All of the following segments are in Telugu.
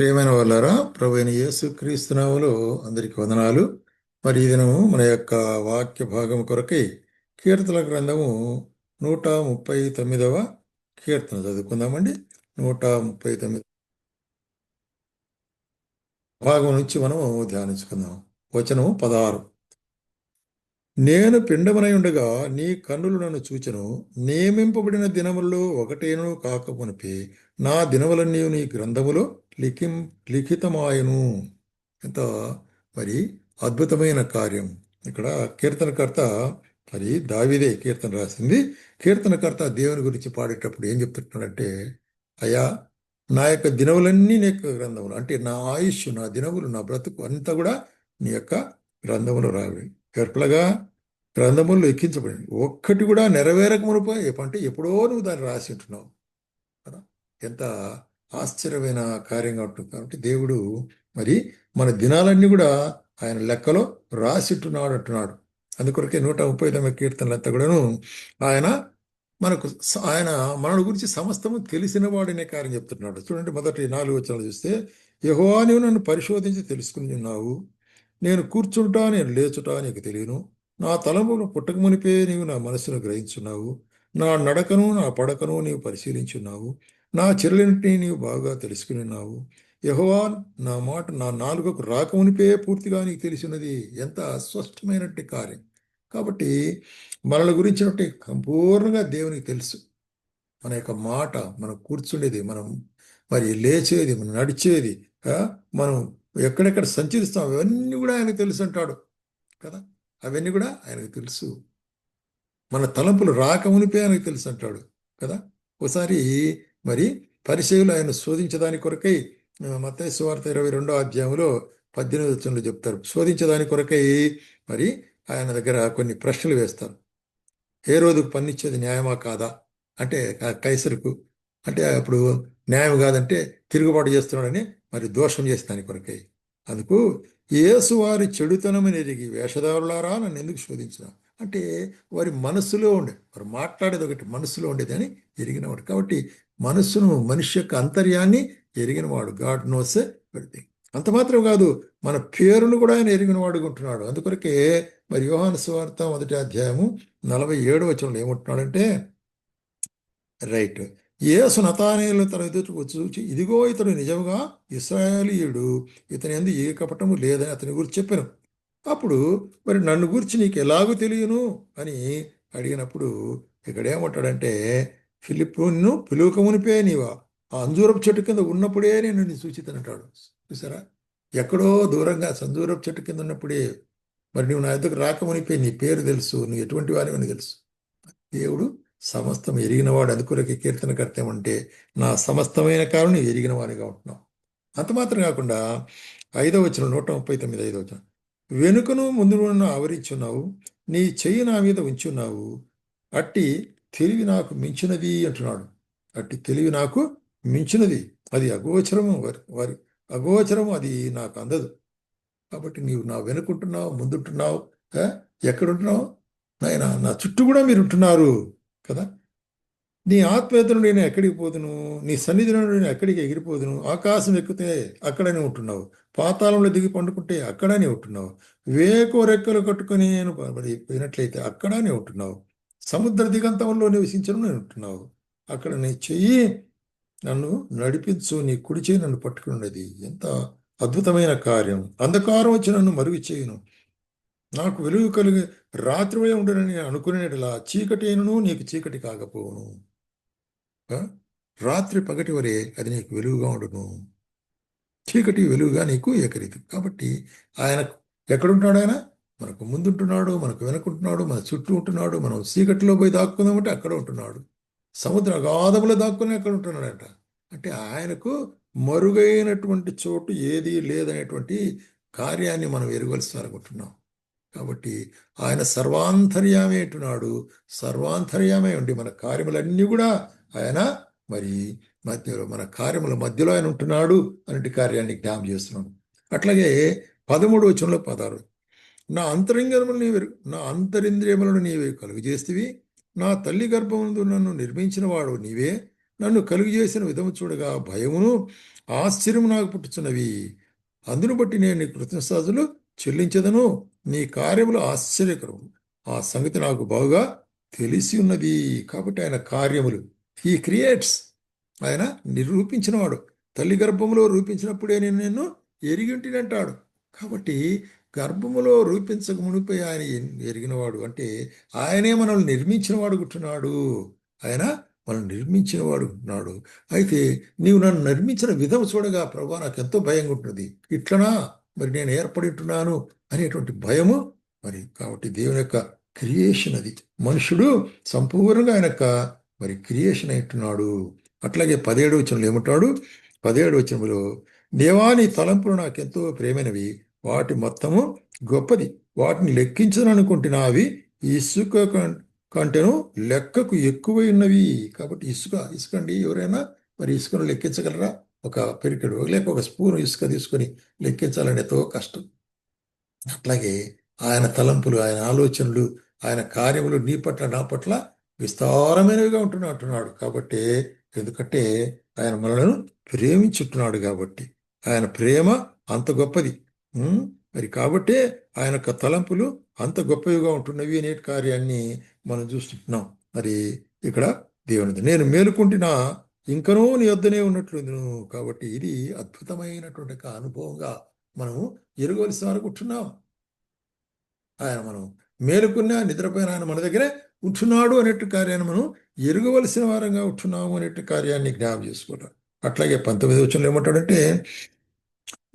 ప్రియమైన వాళ్ళారా ప్రభు అయిన యేసు క్రీస్తునాములు అందరికి వందనాలు. మరి ఈ దినము మన యొక్క వాక్య భాగం కొరకై కీర్తన గ్రంథము నూట ముప్పై తొమ్మిదవ కీర్తన చదువుకుందామండి. నూట ముప్పై తొమ్మిది భాగం నుంచి మనము ధ్యానించుకుందాం. వచనము పదహారు. నేను పిండమనై ఉండగా నీ కన్నులు నన్ను చూచెను. నియమింపబడిన దినములలో ఒకటేను కాకమునిపి. నా దినములన్నీ నీ గ్రంథములో లిఖిం లిఖితమాయను. ఎంత మరి అద్భుతమైన కార్యం. ఇక్కడ కీర్తనకర్త మరి దావిదే కీర్తన రాసింది. కీర్తనకర్త దేవుని గురించి పాడేటప్పుడు ఏం చెప్తున్నాడంటే అయ్యా నా యొక్క దినములన్నీ నీ యొక్క గ్రంథములు అంటే నా ఆయుష్ నా దినములు నా బ్రతుకు అంతా కూడా నీ యొక్క గ్రంథములు రావి. కర్పులగా గ్రంథముల్లో ఎక్కించబడింది ఒక్కటి కూడా నెరవేరక మునుపు అంటే ఎప్పుడో నువ్వు దాన్ని రాసి ఉంటున్నావు. కదా? ఎంత ఆశ్చర్యమైన కార్యంగా ఉంటుంది. కాబట్టి దేవుడు మరి మన దినాలన్నీ కూడా ఆయన లెక్కలో రాసిట్టున్నాడు అంటున్నాడు. అందుకొరకే నూట ముప్పై తొమ్మిది కీర్తనలంతా కూడాను ఆయన మనకు ఆయన మన గురించి సమస్తము తెలిసిన వాడినే కార్యం చెప్తున్నాడు. చూడండి మొదటి నాలుగు వచనాలు చూస్తే యెహోవా నీవు నన్ను పరిశోధించి తెలుసుకుని ఉన్నావు. నేను కూర్చుంటా నేను లేచుటా నీకు తెలియను. నా తలంపును పుట్టక మునిపే నీవు నా మనస్సును గ్రహించున్నావు. నా నడకను నా పడకను నీవు పరిశీలించున్నావు. నా చెరులన్నింటినీ నీవు బాగా తెలుసుకుని ఉన్నావు నా మాట నా నాలుగకు రాకమునిపే పూర్తిగా నీకు తెలిసినది ఎంత అస్పష్టమైనట్టి కార్యం. కాబట్టి మనల గురించినట్టు సంపూర్ణంగా దేవునికి తెలుసు. మన యొక్క మాట మనం కూర్చుండేది మనం మరి లేచేది మనం నడిచేది మనం ఎక్కడెక్కడ సంచరిస్తాం అవన్నీ కూడా ఆయనకు తెలుసు అంటాడు. కదా? అవన్నీ కూడా ఆయనకు తెలుసు. మన తలంపులు రాకమునిపే ఆయనకు తెలుసు అంటాడు కదా? ఒకసారి మరి పరిచయులు ఆయన శోధించదాని కొరకై మతయ సువార్త ఇరవై రెండో అధ్యాయంలో పద్దెనిమిది వచనంలో చెప్తారు. శోధించదాని కొరకై మరి ఆయన దగ్గర కొన్ని ప్రశ్నలు వేస్తారు. ఏ రోజుకు పన్నిచ్చేది న్యాయమా కాదా? అంటే కైసరుకు. అంటే అప్పుడు న్యాయం కాదంటే తిరుగుబాటు చేస్తున్నాడని మరి దోషం చేసి దాని కొరకై. అందుకు యేసు వారి చెడుతనమని ఎరిగి వేషధారులారా? నన్ను ఎందుకు శోధించిన? అంటే వారి మనస్సులో ఉండే వారు మాట్లాడేది ఒకటి మనస్సులో ఉండేదని ఎరిగినవాడు కాబట్టి మనస్సును మనిషి యొక్క అంతర్యాన్ని ఎరిగినవాడు. God knows everything. అంత మాత్రం కాదు మన పేరును కూడా ఆయన ఎరిగినవాడు ఉంటున్నాడు అందుకొరకే మరి యోహాను సువార్త మొదటి అధ్యాయము నలభై ఏడు వచనంలో ఏమంటున్నాడంటే రైట్. యేసు నతానేయులు తన ఎదుటకు చూచి ఇదిగో ఇతడు నిజముగా ఇస్రాయేలీయుడు ఇతని ఎందు ఏ కపటము లేదని అతని గురించి చెప్పాను. అప్పుడు మరి నన్ను గురించి నీకు ఎలాగూ తెలియను? అని అడిగినప్పుడు ఇక్కడేమంటాడంటే ఫిలిప్పును పిలువకమునిపే నీవా? ఆ అంజూరపు చెట్టు కింద ఉన్నప్పుడే నేను నీ సూచితనంటాడు. చూసారా? ఎక్కడో దూరంగా సంజూరపు చెట్టు కింద ఉన్నప్పుడే మరి నువ్వు నా ఎదుగు రాకమునిపే నీ పేరు తెలుసు. నువ్వు ఎటువంటి వారివని తెలుసు. దేవుడు సమస్తం ఎరిగినవాడు అందుకొరకే కీర్తనకర్త ఏమంటే నా సమస్తమైన కారణం ఎరిగిన వాడిగా ఉంటున్నావు. అంత మాత్రం కాకుండా ఐదవ వచ్చిన నూట ముప్పై తొమ్మిది ఐదవ వచ్చిన వెనుకను ముందు ఆవరించున్నావు నీ చెయ్యి నా మీద ఉంచున్నావు అట్టి తెలివి నాకు మించినది అంటున్నాడు. అట్టి తెలివి నాకు మించినది. అది అగోచరము వారి వారి అగోచరము అది నాకు అందదు. కాబట్టి నీవు నా వెనుకుంటున్నావు ముందుంటున్నావు ఎక్కడుంటున్నావు? నాయన నా చుట్టూ కూడా మీరు ఉంటున్నారు కదా? నీ ఆత్మీయతను నేను ఎక్కడికి పోదును? నీ సన్నిధిలో నేను ఎక్కడికి ఎగిరిపోదును? ఆకాశం ఎక్కితే అక్కడనే ఉంటున్నావు. పాతాళంలో దిగి పండుకుంటే అక్కడనే ఉంటున్నావు. వేకో రెక్కలు కట్టుకొని నేను పోయినట్లయితే అక్కడనే ఉంటున్నావు. సముద్ర దిగంతంలో నివసించడం నేను ఉంటున్నావు. అక్కడ నీ చెయ్యి నన్ను నడిపించు నీ కుడి చేయి నన్ను పట్టుకుని ఉండేది. ఎంత అద్భుతమైన కార్యం. అంధకారం వచ్చి నన్ను మరుగు చేయను. నాకు వెలుగు కలిగి రాత్రివే ఉండనని అనుకునేలా చీకటి అయినను నీకు చీకటి కాకపోవును. రాత్రి పగటి వరే అది నీకు వెలుగుగా ఉండును. చీకటి వెలుగుగా నీకు ఏకరీతి. కాబట్టి ఆయన ఎక్కడుంటాడు ఆయన? మనకు ముందుంటున్నాడు మనకు వెనుకుంటున్నాడు మన చుట్టూ ఉంటున్నాడు మనం చీకటిలో పోయి దాక్కుందామంటే అక్కడ ఉంటున్నాడు. సముద్ర అగాధములో దాక్కుని అక్కడ ఉంటున్నాడంట. అంటే ఆయనకు మరుగైనటువంటి చోటు ఏది లేదనేటువంటి కార్యాన్ని మనం ఎరగవలసి కాబట్టి ఆయన సర్వాంతర్యామే అంటున్నాడు. సర్వాంతర్యామే ఉండి మన కార్యములన్నీ కూడా ఆయన మరి మధ్యలో మన కార్యముల మధ్యలో ఆయన ఉంటున్నాడు అనేటి కార్యాన్ని జ్ఞాపం చేస్తున్నాడు. అట్లాగే పదమూడు వచనంలో పదారు నా అంతరింగములు నీవే నా అంతరింద్రియములను నీవే కలుగు చేస్తేవి. నా తల్లి గర్భముందు నన్ను నిర్మించిన వాడు నీవే. నన్ను కలుగు చేసిన విధము చూడగా భయమును ఆశ్చర్యము నాకు పుట్టుచున్నవి. అందును బట్టి నేను నీ కృతజ్ఞతలు చెల్లించదను. నీ కార్యములు ఆశ్చర్యకరము ఆ సంగతి నాకు బాగా తెలిసి ఉన్నది. కాబట్టి ఆయన కార్యములు హీ క్రియేట్స్ ఆయన నిరూపించినవాడు. తల్లి గర్భములో రూపించినప్పుడే నేను నిన్ను ఎరిగింటిని అంటాడు కాబట్టి గర్భములో రూపించక మునిపై ఆయన ఎరిగినవాడు అంటే ఆయనే మనల్ని నిర్మించినవాడు గుట్టున్నాడు. ఆయన మనల్ని నిర్మించినవాడు ఉన్నాడు అయితే నీవు నన్ను నిర్మించిన విధం చూడగా ప్రభా నాకు ఎంతో భయంగా ఉంటుంది ఇట్లనా? మరి నేను ఏర్పడి ఉంటున్నాను అనేటువంటి భయము మరి కాబట్టి దేవుని యొక్క క్రియేషన్ అది. మనుషుడు సంపూర్ణంగా ఆయన యొక్క మరి క్రియేషన్ అంటున్నాడు అట్లాగే పదిహేడు వచనంలో ఏమంటాడు? పదిహేడు వచనంలో దేవాని తలంపులు నాకెంతో ప్రేమైనవి. వాటి మొత్తము గొప్పది. వాటిని లెక్కించననుకుంటున్నా అవి ఇసుక కంటేను లెక్కకు ఎక్కువై ఉన్నవి. కాబట్టి ఇసుక ఇసుక అండి ఎవరైనా మరి ఇసుకను లెక్కించగలరా? ఒక పిరికెడు లేక ఒక స్పూన్ ఇసుక తీసుకొని లెక్కించాలని ఎంతో కష్టం. అట్లాగే ఆయన తలంపులు ఆయన ఆలోచనలు ఆయన కార్యములు నీ పట్ల నా పట్ల విస్తారమైనవిగా ఉంటున్నా అంటున్నాడు. కాబట్టి ఎందుకంటే ఆయన మనలను ప్రేమించుంటున్నాడు కాబట్టి. ఆయన ప్రేమ అంత గొప్పది. మరి కాబట్టే ఆయన యొక్క తలంపులు అంత గొప్పవిగా ఉంటున్నవి అనే కార్యాన్ని మనం చూస్తుంటున్నాం. మరి ఇక్కడ దేవునిది నేను మేలుకుంటున్నా ఇంకనూ నీ వద్దనే ఉన్నట్లుంది కాబట్టి ఇది అద్భుతమైనటువంటి ఒక అనుభవంగా మనము ఎరుగవలసిన వరకు ఉంటున్నాం. ఆయన మనం మేలుకున్న నిద్రపోయిన ఆయన మన దగ్గరే ఉంటున్నాడు అనేట్టు కార్యాన్ని మనం ఎరుగవలసిన వారంగా ఉంటున్నాము అనేట్టు కార్యాన్ని జ్ఞాపం చేసుకుంటాం అట్లాగే పంతొమ్మిది వచ్చంలో ఏమంటాడంటే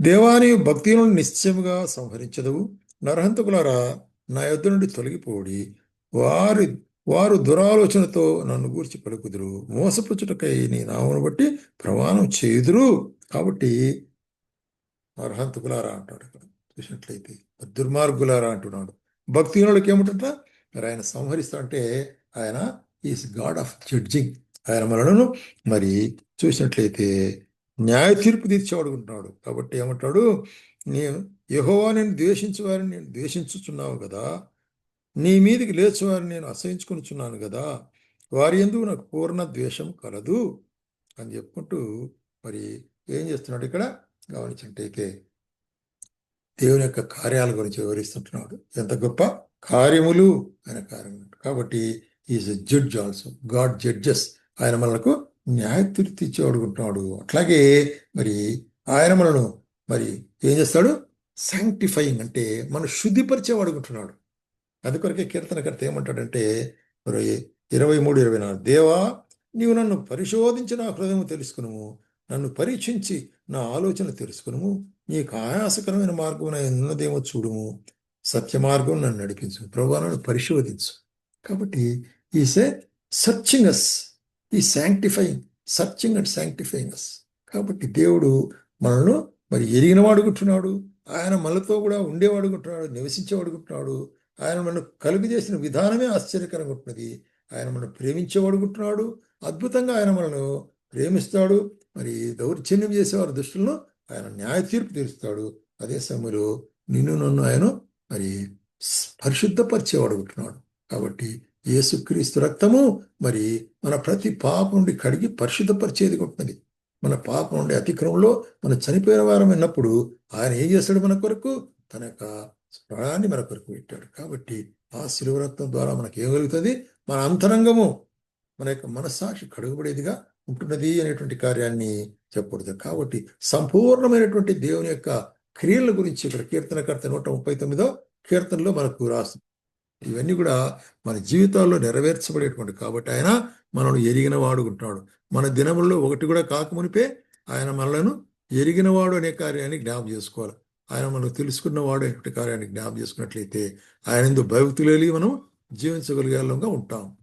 దేవాని భక్తులను నిశ్చయముగా సంహరించదవు. నరహంతకులారా నా యొద్ద నుండి తొలగిపోడి. వారి వారు దురాలోచనతో నన్ను గూర్చి పలుకుదురు. మోసపుచ్చుటకై నీ నామను బట్టి ప్రమాణం చేయుదురు. కాబట్టి అర్హంతుకులారా అంటాడు ఇక్కడ. చూసినట్లయితే దుర్మార్గులారా అంటున్నాడు. భక్తిహీనులకి ఏమిటంట మరి ఆయన సంహరిస్తా అంటే ఆయన ఈస్ గాడ్ ఆఫ్ జడ్జింగ్. ఆయన మనలను మరి చూసినట్లయితే న్యాయ తీర్పు తీర్చేవాడు ఉంటున్నాడు కాబట్టి ఏమంటాడు? నేను యహోవా నేను ద్వేషించు వారిని నేను ద్వేషించుచున్నావు కదా. నీ మీదికి లేచువారిని నేను అసహించుకొనుచున్నాను కదా వారి ఎందుకు నాకు పూర్ణ ద్వేషం కలదు అని చెప్పుకుంటూ మరి ఏం చేస్తున్నాడు ఇక్కడ? గమనించినట్టయితే దేవుని యొక్క కార్యాల గురించి వివరిస్తుంటున్నాడు. ఎంత గొప్ప కార్యములు ఆయన కార్యం. కాబట్టి is a judge also God judges ఆయన మనకు న్యాయ తీర్పు ఇచ్చేవాడుకుంటున్నాడు అట్లాగే మరి ఆయన మనను మరి ఏం చేస్తాడు? శాంక్టిఫైయింగ్ అంటే మనం శుద్ధిపరిచేవాడుకుంటున్నాడు అది కొరకే కీర్తనకర్త ఏమంటాడంటే మరి ఇరవై మూడు ఇరవై నాలుగు దేవా నీవు నన్ను పరిశోధించి నా హృదయం తెలుసుకును నన్ను పరీక్షించి నా ఆలోచన తెలుసుకును నీకు ఆయాసకరమైన మార్గం ఉన్నదేమో చూడుము సత్య మార్గం నన్ను నడిపించు ప్రభు నన్ను పరిశోధించు. కాబట్టి ఈసే సర్చింగ్ అస్ ఈ sanctifying searching and sanctifying us కాబట్టి దేవుడు మనల్ని మరి ఎరిగినవాడుకుంటున్నాడు ఆయన మనతో కూడా ఉండేవాడుకుంటున్నాడు నివసించేవాడుకుంటున్నాడు ఆయన మనం కలుగు చేసిన విధానమే ఆశ్చర్యకరంగా ఉంటున్నది. ఆయన మనం ప్రేమించేవాడుకుంటున్నాడు అద్భుతంగా ఆయన మనను ప్రేమిస్తాడు. మరి దౌర్జన్యం చేసేవారి దృష్టిలో ఆయన న్యాయ తీర్పు తీరుస్తాడు. అదే సమయంలో నిన్ను నన్ను ఆయన మరి పరిశుద్ధపరిచేవాడు ఉంటున్నాడు. కాబట్టి యేసుక్రీస్తు రక్తము మరి మన ప్రతి పాపం నుండి కడిగి పరిశుద్ధపరిచేది ఉంటుంది మన పాపం నుండి అతిక్రమంలో మనం చనిపోయిన వారం విన్నప్పుడు ఆయన ఏం చేస్తాడు మన కొరకు? తన యొక్క ప్రాణాన్ని మన కొరకు పెట్టాడు. కాబట్టి ఆ శిలువరత్నం ద్వారా మనకి ఏమగలుగుతుంది మన అంతరంగము మన యొక్క మనస్సాక్షి కడుగుబడేదిగా ఉంటున్నది అనేటువంటి కార్యాన్ని చెప్పకూడదు కాబట్టి సంపూర్ణమైనటువంటి దేవుని యొక్క క్రియల గురించి ఇక్కడ కీర్తనకర్త నూట ముప్పై తొమ్మిదో కీర్తనలో మనకు రాస్తుంది. ఇవన్నీ కూడా మన జీవితాల్లో నెరవేర్చబడేటువంటి కాబట్టి ఆయన మనల్ని ఎరిగిన వాడు మన దినముల్లో ఒకటి కూడా కాకమునిపే ఆయన మనలను ఎరిగినవాడు అనే కార్యాన్ని జ్ఞాపం చేసుకోవాలి. ఆయన మనం తెలుసుకున్నవాడు అనేటువంటి కార్యాన్ని జ్ఞాపం చేసుకున్నట్లయితే ఆయన ఎందు మనం జీవించగలిగేలాగా ఉంటాం.